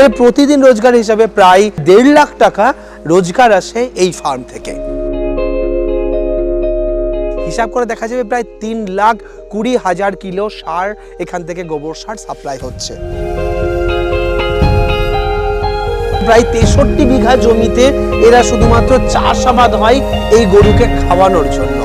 তাহলে প্রতিদিন রোজগার হিসাবে প্রায় দেড় লাখ টাকা রোজগার আসে এই ফার্ম থেকে। হিসাব করে দেখা যাবে প্রায় তিন লাখ কুড়ি হাজার কিলো সার এখান থেকে গোবর সার সাপ্লাই হচ্ছে। প্রায় তেষট্টি বিঘা জমিতে এরা শুধুমাত্র চাষাবাদ হয় এই গরুকে খাওয়ানোর জন্য।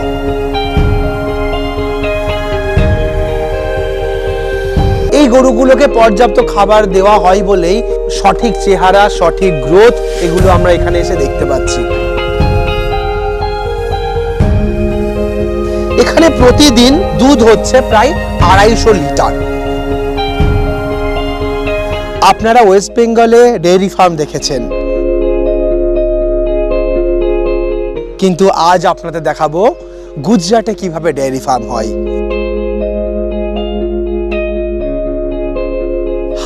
এই গরুগুলোকে পর্যাপ্ত খাবার দেওয়া হয় বলেই সঠিক চেহারা, সঠিক গ্রোথ এগুলো আমরা এখানে এসে দেখতে পাচ্ছি। এখানে প্রতিদিন দুধ হচ্ছে প্রায় আড়াইশো লিটার। আপনারা ওয়েস্ট বেঙ্গলে ডেয়ারি ফার্ম দেখেছেন। কিন্তু আজ আপনাদের দেখাবো গুজরাটে কীভাবে ডেয়ারি ফার্ম হয়।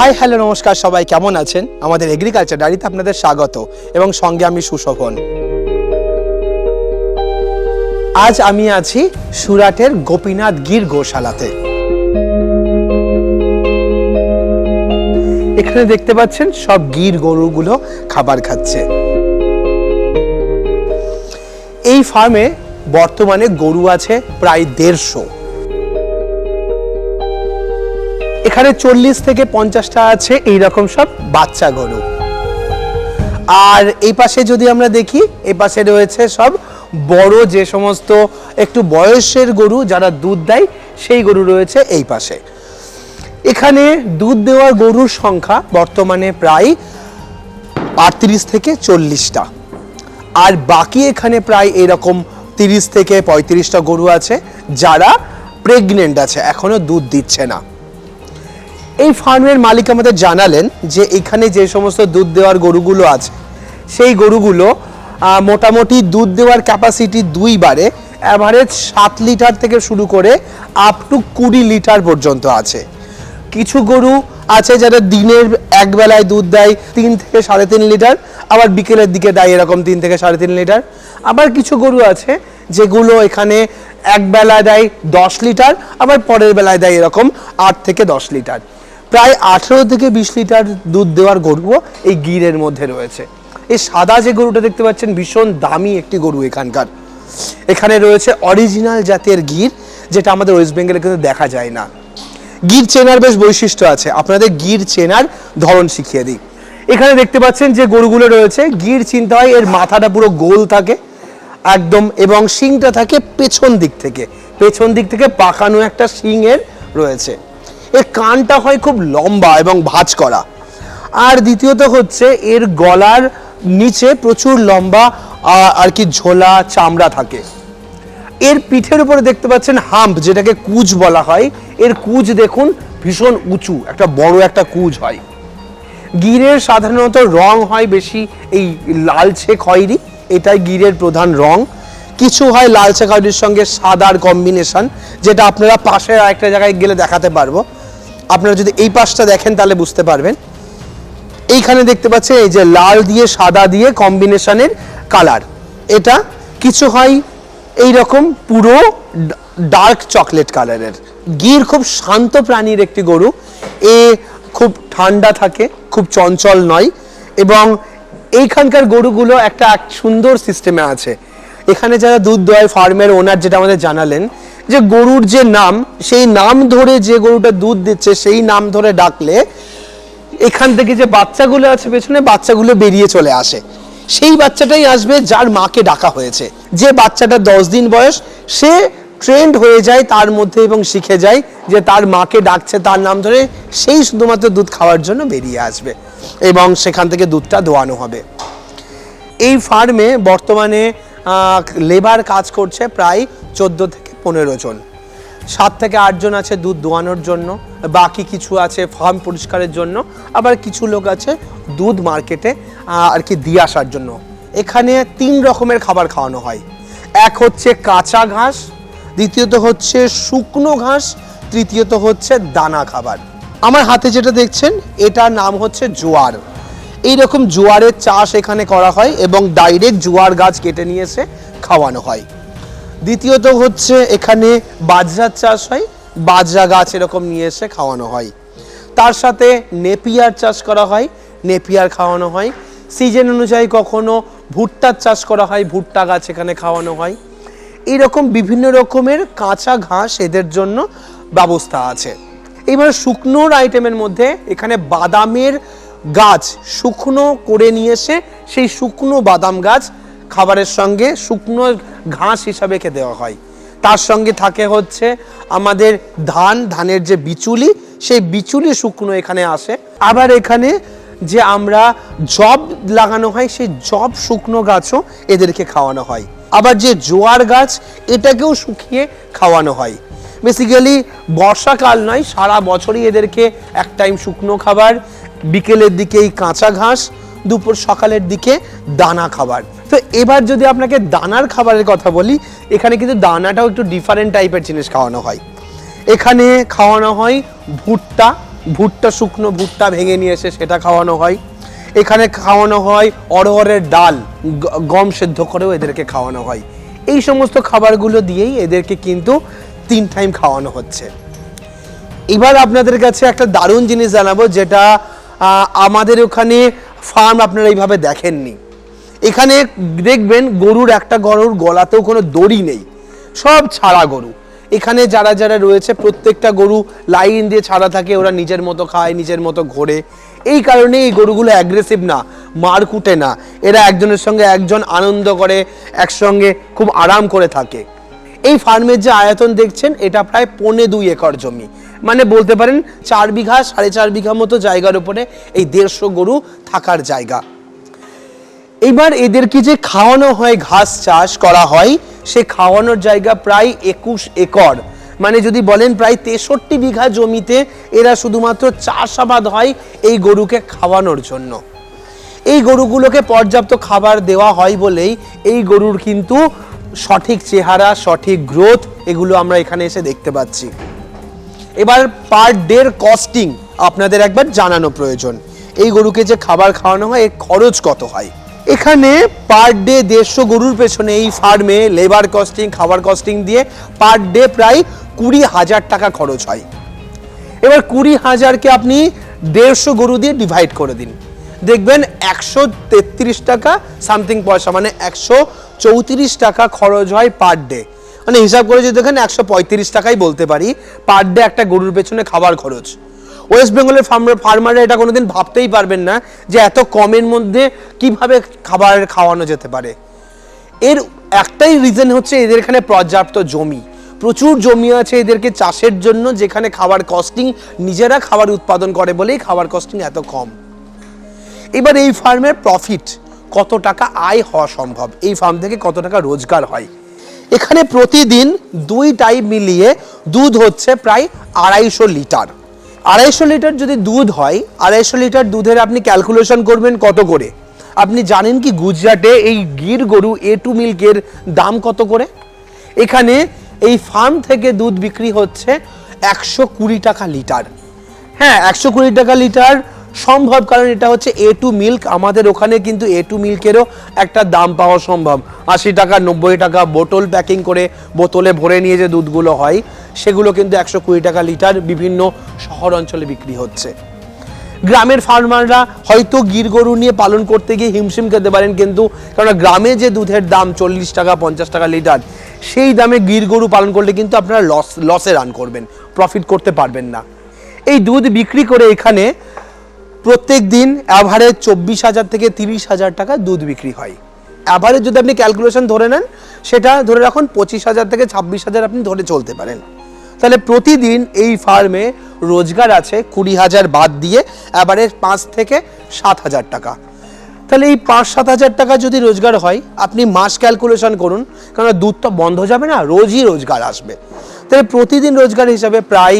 হাই, হ্যালো, নমস্কার সবাই, কেমন আছেন? আমাদের এগ্রিকালচার ডায়েরিতে আপনাদের স্বাগত এবং সঙ্গে আমি সুশোভন। আজ আমি আছি সুরাটের গোপীনাথ গির গোশালাতে। এখানে দেখতে পাচ্ছেন, সব গির গরুগুলো খাবার খাচ্ছে। এই ফার্মে বর্তমানে গরু আছে প্রায় দেড়শো। এখানে চল্লিশ থেকে পঞ্চাশটা আছে এইরকম সব বাচ্চা গরু। আর এই পাশে যদি আমরা দেখি, এই পাশে রয়েছে সব বড় যে সমস্ত একটু বয়সের গরু যারা দুধ দেয়, সেই গরু রয়েছে এই পাশে। এখানে দুধ দেওয়ার গরুর সংখ্যা বর্তমানে প্রায় আটত্রিশ থেকে চল্লিশটা। আর বাকি এখানে প্রায় এরকম তিরিশ থেকে পঁয়ত্রিশটা গরু আছে যারা প্রেগনেন্ট আছে, এখনও দুধ দিচ্ছে না। এই ফার্মের মালিক আমাদের জানালেন যে এখানে যে সমস্ত দুধ দেওয়ার গরুগুলো আছে, সেই গরুগুলো মোটামুটি দুধ দেওয়ার ক্যাপাসিটি দুইবারে অ্যাভারেজ সাত লিটার থেকে শুরু করে আপ টু কুড়ি লিটার পর্যন্ত আছে। কিছু গরু আছে যারা দিনের এক বেলায় দুধ দেয় তিন থেকে সাড়ে তিন লিটার, আবার বিকেলের দিকে দেয় এরকম তিন থেকে সাড়ে তিন লিটার। আবার কিছু গরু আছে যেগুলো এখানে এক বেলায় দেয় দশ লিটার, আবার পরের বেলায় দেয় এরকম আট থেকে দশ লিটার। প্রায় আঠেরো থেকে বিশ লিটার দুধ দেওয়ার গরুও এই গিরের মধ্যে রয়েছে। এই সাদা যে গরুটা দেখতে পাচ্ছেন, ভীষণ দামি একটি গরু এখানকার। এখানে রয়েছে অরিজিনাল জাতের গির, যেটা আমাদের ওয়েস্ট বেঙ্গলে কিন্তু দেখা যায় না। গির চেনার বেশ বৈশিষ্ট্য আছে। আপনাদের গির চেনার ধরন শিখিয়ে দিই। এখানে দেখতে পাচ্ছেন যে গরুগুলো রয়েছে, গির চিনতে হয় এর মাথাটা পুরো গোল থাকে, একদম, এবং শিংটা থাকে পেছন দিক থেকে। পেছন দিক থেকে পাকানো একটা শিংয়ের রয়েছে। এর কানটা হয় খুব লম্বা এবং ভাঁজ করা। আর দ্বিতীয়ত হচ্ছে এর গলার নিচে প্রচুর লম্বা আর কি ঝোলা চামড়া থাকে। এর পিঠের উপরে দেখতে পাচ্ছেন হাম্প, যেটাকে কুজ বলা হয়। এর কুজ দেখুন ভীষণ উঁচু, একটা বড় একটা কুজ হয়। গিরের সাধারণত রং হয় বেশি এই লালচে খয়েরি, এটাই গিরের প্রধান রং। কিছু হয় লালচে খয়েরির সঙ্গে সাদার কম্বিনেশন, যেটা আপনারা পাশের আরেকটা জায়গায় গেলে দেখাতে পারব। আপনারা যদি এই পাশটা দেখেন তাহলে বুঝতে পারবেন। এইখানে দেখতে পাচ্ছেন এই যে লাল দিয়ে সাদা দিয়ে কম্বিনেশনের কালার। এটা কিছু হয় এই রকম পুরো ডার্ক চকলেট কালারের। গির খুব শান্ত প্রাণীর একটি গরু। এ খুব ঠান্ডা থাকে, খুব চঞ্চল নয় এবং এইখানকার গরুগুলো একটা এক সুন্দর সিস্টেমে আছে। এখানে যারা দুধ দোয় ফার্মের ওনার যেটা আমাদের জানালেন যে গরুর যে নাম, সেই নাম ধরে যে গরুটা দুধ দিচ্ছে, সেই নাম ধরে ডাকলে এখান থেকে যে বাচ্চাগুলো আছে, পেছনে বাচ্চাগুলো বেরিয়ে চলে আসে। সেই বাচ্চাটাই আসবে যার মাকে ডাকা হয়েছে। যে বাচ্চাটা দশ দিন বয়স, সে ট্রেন্ড হয়ে যায় তার মধ্যে এবং শিখে যায় যে তার মাকে ডাকছে তার নাম ধরে, সেই শুধুমাত্র দুধ খাওয়ার জন্য বেরিয়ে আসবে এবং সেখান থেকে দুধটা দোয়ানো হবে। এই ফার্মে বর্তমানে লেবার কাজ করছে প্রায় চোদ্দ থেকে পনেরো জন। সাত থেকে আটজন আছে দুধ দোয়ানোর জন্য, বাকি কিছু আছে ফার্ম পরিষ্কারের জন্য, আবার কিছু লোক আছে দুধ মার্কেটে আর কি দিয়ে আসার জন্য। এখানে তিন রকমের খাবার খাওয়ানো হয়। এক হচ্ছে কাঁচা ঘাস, দ্বিতীয়ত হচ্ছে শুকনো ঘাস, তৃতীয়ত হচ্ছে দানা খাবার। আমার হাতে যেটা দেখছেন, এটার নাম হচ্ছে জোয়ার। এইরকম জোয়ারের চাষ এখানে করা হয় এবং ডাইরেক্ট জোয়ার গাছ কেটে নিয়ে এসে খাওয়ানো হয়। দ্বিতীয়ত হচ্ছে এখানে বাজরার চাষ হয়, বাজরা গাছ এরকম নিয়ে এসে খাওয়ানো হয়। তার সাথে নেপিয়ার চাষ করা হয়, নেপিয়ার খাওয়ানো হয়। সিজন অনুযায়ী কখনো ভুট্টার চাষ করা হয়, ভুট্টা গাছ এখানে খাওয়ানো হয়। এইরকম বিভিন্ন রকমের কাঁচা ঘাস এদের জন্য ব্যবস্থা আছে। এবার শুকনোর আইটেমের মধ্যে এখানে বাদামের গাছ শুকনো করে নিয়ে এসে সেই শুকনো বাদাম গাছ খাবারের সঙ্গে শুকনো ঘাস হিসাবে খেতে দেওয়া হয়। তার সঙ্গে থাকে হচ্ছে আমাদের ধান, ধানের যে বিচুলি, সেই বিচুলি শুকনো এখানে আসে। আবার এখানে যে আমরা জব লাগানো হয়, সেই জব শুকনো গাছও এদেরকে খাওয়ানো হয়। আবার যে জোয়ার গাছ, এটাকেও শুকিয়ে খাওয়ানো হয়। বেসিক্যালি বর্ষাকাল নয়, সারা বছরই এদেরকে এক টাইম শুকনো খাবার, বিকেলের দিকে এই কাঁচা ঘাস দুপুর সকালের দিকে দানা খাবার। তো এবার যদি আপনাকে দানার খাবারের কথা বলি, এখানে কিন্তু দানাটাও একটু ডিফারেন্ট টাইপের জিনিস খাওয়ানো হয়। এখানে খাওয়ানো হয় ভুট্টা ভুট্টা, শুকনো ভুট্টা ভেঙে নিয়ে এসে সেটা খাওয়ানো হয়। এখানে খাওয়ানো হয় অড়হরের ডাল গম সেদ্ধ করেও এদেরকে খাওয়ানো হয়। এই সমস্ত খাবারগুলো দিয়েই এদেরকে কিন্তু তিন টাইম খাওয়ানো হচ্ছে। এবার আপনাদের কাছে একটা দারুণ জিনিস জানাব, যেটা আমাদের ওখানে ফার্ম আপনারা এইভাবে দেখেননি। এখানে দেখবেন গরুর একটা গরুর গলাতেও কোনো দড়ি নেই। সব ছাড়া গরু। এখানে যারা যারা রয়েছে, প্রত্যেকটা গরু লাইন দিয়ে ছাড়া থাকে, ওরা নিজের মতো খায়, নিজের মতো ঘোরে। এই কারণে এই গরুগুলো অ্যাগ্রেসিভ না, মার কুটে না। এরা একজনের সঙ্গে একজন আনন্দ করে, একসঙ্গে খুব আরাম করে থাকে। এই ফার্মের যে আয়তন দেখছেন, এটা প্রায় পৌনে দুই একর জমি। মানে বলতে পারেন চার বিঘা, সাড়ে চার বিঘা মতো জায়গার উপরে এই দেড়শো গরু থাকার জায়গা। এবার এদেরকে যে খাওয়ানো হয়, ঘাস চাষ করা হয়, সে খাওয়ানোর জায়গা প্রায় একুশ একর। মানে যদি বলেন প্রায় তেষট্টি বিঘা জমিতে এরা শুধুমাত্র চাষাবাদ হয় এই গরুকে খাওয়ানোর জন্য। এই গরুগুলোকে পর্যাপ্ত খাবার দেওয়া হয় বলেই এই গরুর কিন্তু সঠিক চেহারা, সঠিক গ্রোথ এগুলো আমরা এখানে এসে দেখতে পাচ্ছি। এবার পার ডের কস্টিং আপনাদের একবার জানানো প্রয়োজন। এই গরুকে যে খাবার খাওয়ানো হয়, এর খরচ কত হয়? এখানে পার ডে দেড়শো গরুর পেছনে এই ফার্মে লেবার কস্টিং খাবার কস্টিং দিয়ে পার ডে প্রায় কুড়ি হাজার টাকা খরচ হয়। এবার কুড়ি হাজারকে আপনি দেড়শো গরু দিয়ে ডিভাইড করে দিন। দেখবেন একশো তেত্রিশ টাকা সামথিং পয়সা মানে একশো চৌত্রিশ টাকা খরচ হয় পার ডে মানে হিসাব করে যদি দেখেন একশো পঁয়ত্রিশ টাকাই বলতে পারি পার ডে একটা গরুর পেছনে খাবার খরচ। ওয়েস্ট বেঙ্গলের ফার্মার ফার্মাররা এটা কোনোদিন ভাবতেই পারবেন না যে এত কমের মধ্যে কীভাবে খাবার খাওয়ানো যেতে পারে। এর একটাই রিজন হচ্ছে এদের এখানে পর্যাপ্ত জমি। প্রচুর জমি আছে এদেরকে চাষের জন্য যেখানে খাবার কস্টিং নিজেরা খাবার উৎপাদন করে বলেই খাবার কস্টিং এত কম। এবার এই ফার্মের প্রফিট কত টাকা আয় হওয়া সম্ভব? এই ফার্ম থেকে কত টাকা রোজগার হয়? এখানে প্রতিদিন দুই টাইম মিলিয়ে দুধ হচ্ছে প্রায় আড়াইশো লিটার। আড়াইশো লিটার যদি দুধ হয়, আড়াইশো লিটার দুধের আপনি ক্যালকুলেশন করবেন কত করে? আপনি জানেন কি গুজরাটে এই গির গরু এ টু মিল্কের দাম কত করে? এখানে এই ফার্ম থেকে দুধ বিক্রি হচ্ছে একশো কুড়ি টাকা লিটার। হ্যাঁ একশো কুড়ি টাকা লিটার সম্ভব, কারণ এটা হচ্ছে এ টু মিল্ক আমাদের ওখানে কিন্তু এ টু মিল্কেরও একটা দাম পাওয়া সম্ভব। আশি টাকা, নব্বই টাকা বোতল প্যাকিং করে বোতলে ভরে নিয়ে যে দুধগুলো হয়, সেগুলো কিন্তু একশো কুড়ি টাকা লিটার বিভিন্ন শহর অঞ্চলে বিক্রি হচ্ছে। গ্রামের ফার্মাররা হয়তো গির গরু নিয়ে পালন করতে গিয়ে হিমশিম খেতে পারেন, কিন্তু কারণ গ্রামে যে দুধের দাম চল্লিশ টাকা, পঞ্চাশ টাকা লিটার, সেই দামে গির গরু পালন করলে কিন্তু আপনারা লস লসে রান করবেন প্রফিট করতে পারবেন না। এই দুধ বিক্রি করে এখানে প্রত্যেক দিন অ্যাভারেজ চব্বিশ হাজার থেকে তিরিশ হাজার টাকা দুধ বিক্রি হয়। অ্যাভারেজ যদি আপনি ক্যালকুলেশন ধরে নেন, সেটা ধরে রাখুন পঁচিশ হাজার থেকে ছাব্বিশ হাজার আপনি ধরে চলতে পারেন। তাহলে প্রতিদিন এই ফার্মে রোজগার আছে কুড়ি হাজার বাদ দিয়ে অ্যাভারেজ পাঁচ থেকে সাত হাজার টাকা। তাহলে এই পাঁচ সাত হাজার টাকা যদি রোজগার হয়, আপনি মাস ক্যালকুলেশন করুন কারণ দুধ তো বন্ধ যাবে না, রোজই রোজগার আসবে। তাহলে প্রতিদিন রোজগার হিসাবে প্রায়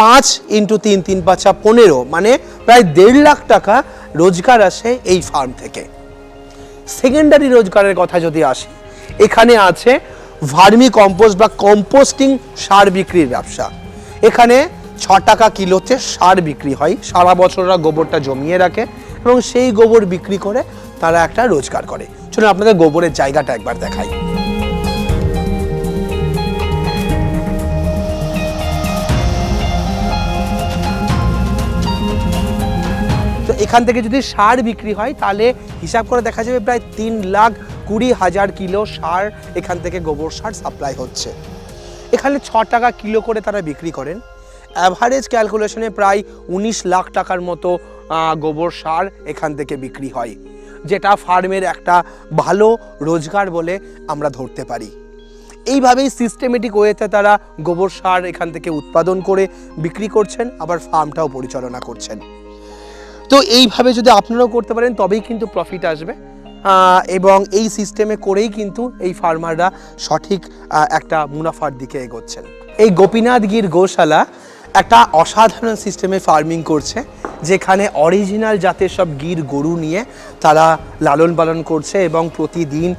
পাঁচ ইন্টু তিন তিন পাঁচা পনেরো মানে প্রায় দেড় লাখ টাকা রোজগার আসে এই ফার্ম থেকে। সেকেন্ডারি রোজগারের কথা যদি আসি, এখানে আছে ভার্মি কম্পোস্ট বা কম্পোস্টিং সার বিক্রির ব্যবসা। এখানে ছ টাকা কিলোতে সার বিক্রি হয়, সারা বছররা গোবরটা জমিয়ে রাখে এবং সেই গোবর বিক্রি করে তারা একটা রোজগার করে। চলুন আপনাদের গোবরের জায়গাটা একবার দেখাই। এখান থেকে যদি সার বিক্রি হয়, তাহলে হিসাব করে দেখা যাবে প্রায় তিন লাখ কুড়ি হাজার কিলো সার এখান থেকে গোবর সার সাপ্লাই হচ্ছে। এখানে ছ টাকা কিলো করে তারা বিক্রি করেন। অ্যাভারেজ ক্যালকুলেশনে প্রায় উনিশ লাখ টাকার মতো গোবর সার এখান থেকে বিক্রি হয়, যেটা ফার্মের একটা ভালো রোজগার বলে আমরা ধরতে পারি। এইভাবেই সিস্টেমেটিক ওয়েতে তারা গোবর সার এখান থেকে উৎপাদন করে বিক্রি করছেন, আবার ফার্মটাও পরিচালনা করছেন। তো এইভাবে যদি আপনারাও করতে পারেন, তবেই কিন্তু প্রফিট আসবে। এবং এই সিস্টেমে করেই কিন্তু এই ফার্মাররা সঠিক একটা মুনাফার দিকে এগোচ্ছেন। এই গোপীনাথ গির গোশালা একটা অসাধারণ সিস্টেমে ফার্মিং করছে, যেখানে অরিজিনাল জাতের সব গির গরু নিয়ে তারা লালন পালন করছে এবং প্রতিদিন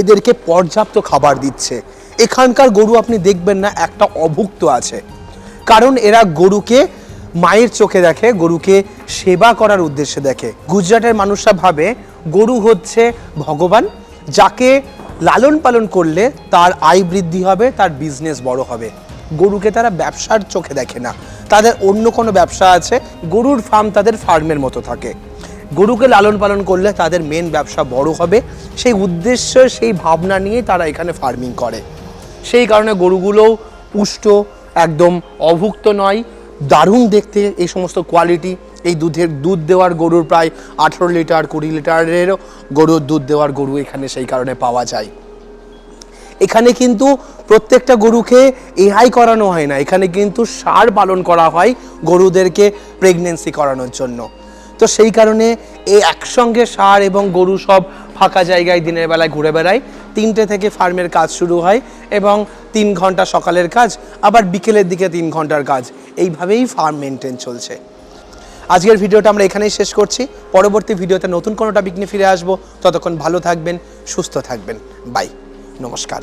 এদেরকে পর্যাপ্ত খাবার দিচ্ছে। এখানকার গরু আপনি দেখবেন না, একটা অভুক্ত আছে। কারণ এরা গরুকে মায়ের চোখে দেখে, গরুকে সেবা করার উদ্দেশ্যে দেখে। গুজরাটের মানুষরা ভাবে গরু হচ্ছে ভগবান, যাকে লালন পালন করলে তার আয় বৃদ্ধি হবে, তার বিজনেস বড় হবে। গরুকে তারা ব্যবসার চোখে দেখে না। তাদের অন্য কোনো ব্যবসা আছে, গরুর ফার্ম তাদের ফার্মের মতো থাকে। গরুকে লালন পালন করলে তাদের মেন ব্যবসা বড় হবে। সেই উদ্দেশ্য, সেই ভাবনা নিয়ে তারা এখানে ফার্মিং করে। সেই কারণে গরুগুলোও পুষ্ট, একদম অভুক্ত নয়। দারুণ দেখতে এই সমস্ত কোয়ালিটি এই দুধের, দুধ দেওয়ার গরুর প্রায় আঠেরো লিটার, কুড়ি লিটারেরও গরুর দুধ দেওয়ার গরু এখানে সেই কারণে পাওয়া যায়। এখানে কিন্তু প্রত্যেকটা গরুকে এআই করানো হয় না। এখানে কিন্তু সার পালন করা হয় গরুদেরকে প্রেগনেন্সি করানোর জন্য। তো সেই কারণে এই একসঙ্গে সার এবং গরু সব ফাঁকা জায়গায় দিনের বেলায় ঘুরে বেড়ায়। তিনটে থেকে ফার্মের কাজ শুরু হয় এবং তিন ঘণ্টা সকালের কাজ, আবার বিকেলের দিকে তিন ঘণ্টার কাজ। এইভাবেই ফার্ম মেনটেন চলছে। আজকের ভিডিওটা আমরা এখানেই শেষ করছি। পরবর্তী ভিডিওতে নতুন কোনো টপিক নিয়ে ফিরে আসব। ততক্ষণ ভালো থাকবেন, সুস্থ থাকবেন। বাই নমস্কার।